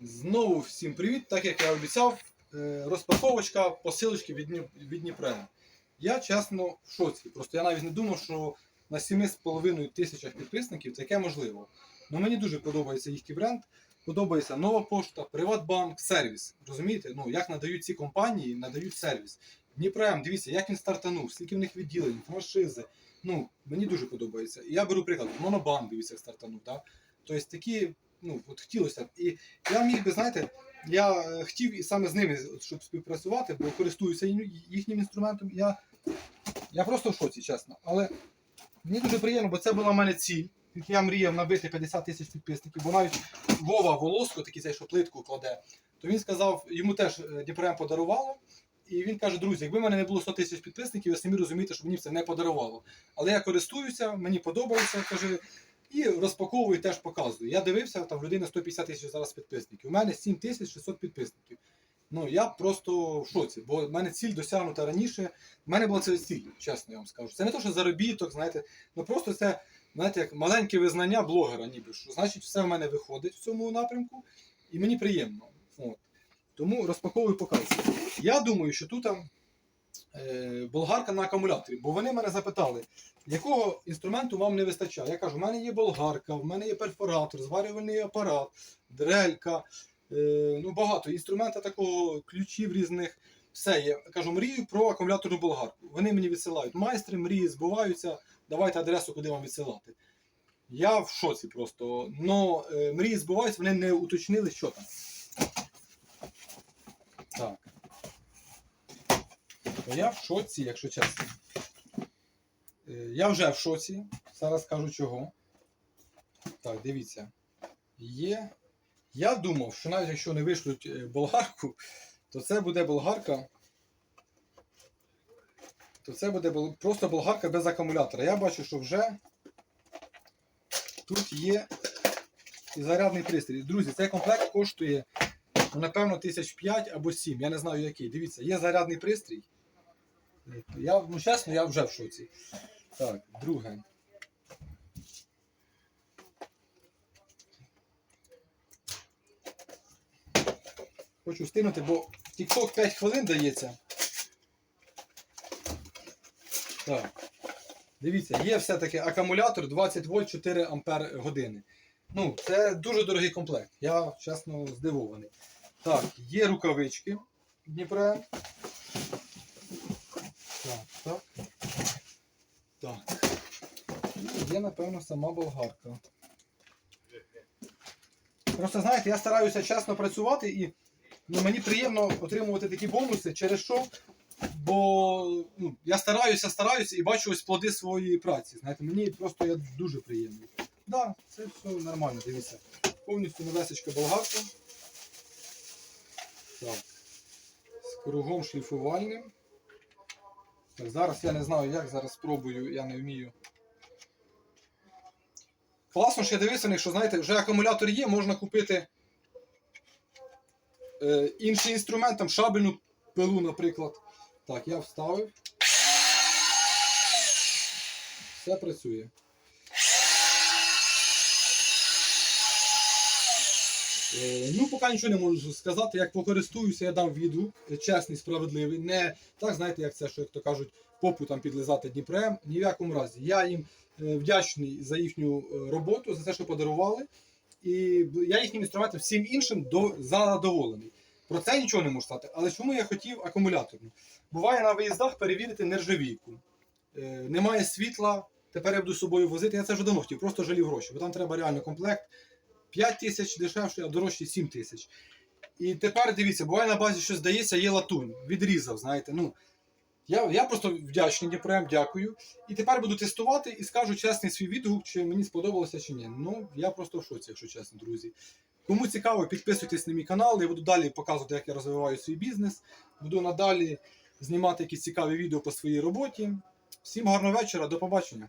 Знову всім привіт! Так як я обіцяв, е, розпаковочка посилочки від, від Дніпра. Я чесно в шоці. Просто я навіть не думав, що на 7,5 тисячах підписників таке можливо. Ну мені дуже подобається їхній бренд. Подобається нова пошта, Приватбанк, сервіс. Розумієте? Ну, як надають ці компанії, надають сервіс. Дніпрем, дивіться, як він стартанув, скільки в них відділень, франшизи. Ну, мені дуже подобається. Я беру приклад, Монобанк, дивіться, як стартанув. Да? Тобто такі, ну, от хотілося б. І я міг би, знаєте, я е, хотів саме з ними, щоб співпрацювати, бо користуюся їхнім інструментом. Я, я просто в шоці, чесно. Але мені дуже приємно, бо це була в мене ціль. Я мріяв набити 50 тисяч підписників, бо навіть Вова Волоско, такий цей, що плитку кладе, то він сказав, йому теж е, Дніпрем подарувало. І він каже, друзі, якби в мене не було 100 тисяч підписників, ви самі розумієте, що мені це не подарувало. Але я користуюся, мені подобається, каже, і розпаковую теж показую. Я дивився, там в людини 150 тисяч зараз підписників. У мене 7600 підписників. Ну я просто в шоці, бо в мене ціль досягнута раніше. У мене була це ціль, чесно я вам скажу. Це не то, що заробіток, знаєте, ну просто це, знаєте, як маленьке визнання блогера, ніби що. Значить, все в мене виходить в цьому напрямку, і мені приємно. От. Тому розпаковую показую. Я думаю, що тут там, болгарка на акумуляторі, бо вони мене запитали, якого інструменту вам не вистачає. Я кажу, в мене є болгарка, в мене є перфоратор, зварювальний апарат, дрелька, е, ну багато інструмента такого, ключів різних. Все є. Кажу, мрію про акумуляторну болгарку. Вони мені відсилають. Майстри, мрії збуваються. Давайте адресу, куди вам відсилати. Я в шоці просто. Но е, мрії збуваються, вони не уточнили, що там. Так. То я в шоці, якщо чесно. Е, Я вже в шоці. Зараз скажу чого. Так, дивіться. Є. Я думав, що навіть якщо не вишлють е, болгарку, то це буде болгарка. То це буде просто болгарка без акумулятора. Я бачу, що вже тут є і зарядний пристрій. Друзі, цей комплект коштує, ну, напевно, тисяч 5 або 7. Я не знаю який. Дивіться, є зарядний пристрій. Я, ну чесно, я вже в шоці. Так, друге. Хочу встигнути, бо TikTok 5 хвилин дається. Так. Дивіться, є все-таки акумулятор 20 вольт 4 ампер години. Ну, це дуже дорогий комплект. Я чесно здивований. Так, є рукавички Дніпра. Так, так. Так. І є, напевно, сама болгарка. Просто знаєте, я стараюся чесно працювати і ну, мені приємно отримувати такі бонуси, через що. Бо ну, я стараюся, стараюся і бачу ось плоди своєї праці. Знаєте, мені просто я дуже приємний. Так, да, це все нормально, дивіться. Повністю новесечка болгарка. Так. З кругом шліфувальним. Так, зараз я не знаю, як зараз спробую, я не вмію. Класно, що я дивився, них, що знаєте, вже акумулятор є, можна купити е, інший інструмент, там шабельну пилу, наприклад. Так, я вставив. Все працює. Ну, поки нічого не можу сказати. Як покористуюся, я дам відгук, е, чесний, справедливий. Не так, знаєте, як це, що як то кажуть, попу там підлизати Дніпрем. Ні в якому разі. Я їм е, вдячний за їхню е, роботу, за те, що подарували. І я їхнім інструментом всім іншим до, задоволений. Про це нічого не можу сказати. Але чому я хотів акумуляторну? Буває на виїздах перевірити нержавійку. Е, немає світла, тепер я буду з собою возити. Я це вже давно хотів, просто жалів гроші, бо там треба реально комплект. 5 тисяч дешевше, а дорожче 7 тисяч. І тепер дивіться, буває на базі щось здається, є латунь, відрізав, знаєте. ну. Я, я просто вдячний Дніпрем, дякую. І тепер буду тестувати і скажу чесний свій відгук, чи мені сподобалося чи ні. Ну, я просто в шоці, якщо чесно, друзі. Кому цікаво, підписуйтесь на мій канал, я буду далі показувати, як я розвиваю свій бізнес. Буду надалі знімати якісь цікаві відео по своїй роботі. Всім гарного вечора, до побачення.